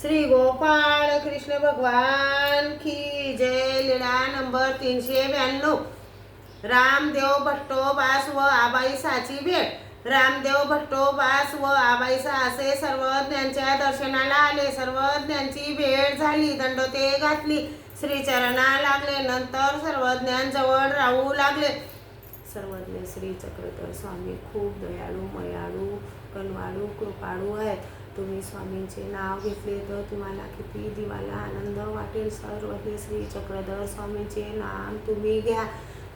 श्री गोपाळ कृष्ण भगवान की जय लीळा नंबर तीनशे ब्याण्णव. रामदेव भट्टोबास व आबाई साची भेट. रामदेव भट्टोबास व आबाईसा असे सर्वज्ञांच्या दर्शनाला आले. सर्वज्ञांची भेट झाली दंडोते घातली. श्रीचरणा लागले नंतर सर्वज्ञान जवळ राहू लागले. सर्वज्ञ श्री चक्रधर स्वामी खूप दयाळू मयाळू कनवाळू कृपाळू आहेत. तुम्ही स्वामींचे नाव घेतले तर तुम्हाला किती दिवाला आनंद वाटेल. सर्व हे श्री चक्रधर स्वामींचे नाम तुम्ही घ्या.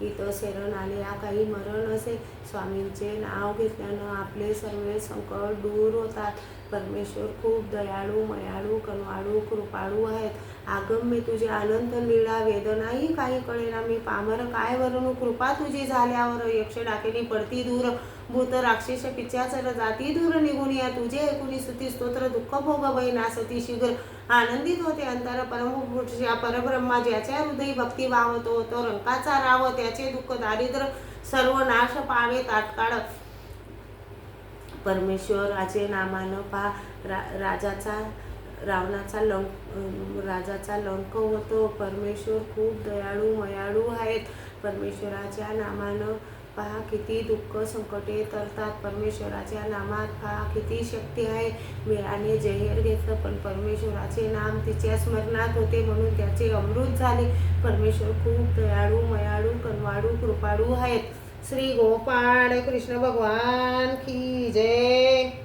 इथं शरण आले हा काही मरण असे. स्वामींचे नाव घेतल्यानं आपले सर्व संकट दूर होतात. परमेश्वर खूप दयाळू मयाळू कनवाळू कृपाळू आहेत. आगम्य तुझे अनंत लीळा वेदनाही काही कळेना. मी पामर काय वरून? कृपा तुझी झाल्यावर यक्ष डाकेनी पडती दूर. भूत राक्षस पिच्याचर जाती दूर निघून या. तुझे ऐकुनी स्तुती स्तोत्र दुःख भोग नासती शीघ्र. आनंदित होते अंतर परमपुरुष. परब्रह्मा ज्याच्या हृदयी भक्ती वावतो तो रंकाचा राव त्याचे दुःख दारिद्र्य सर्व नाश पावे तात्काळ. परमेश्वराचे नामानं पा रा राजाचा रावणाचा लंक राजाचा लंक होतो. परमेश्वर खूप दयाळू मयाळू आहेत. परमेश्वराच्या नामानं पहा किती दुःख संकटे तरतात परमेश्वराच्या नामात पहा किती शक्ती आहे. मीराने जहेर घेतलं पण परमेश्वराचे नाम तिच्या स्मरणात होते म्हणून त्याचे अमृत झाले. परमेश्वर खूप दयाळू मयाळू कनवाळू कृपाळू आहेत. श्री गोपाळ कृष्ण भगवान की जय.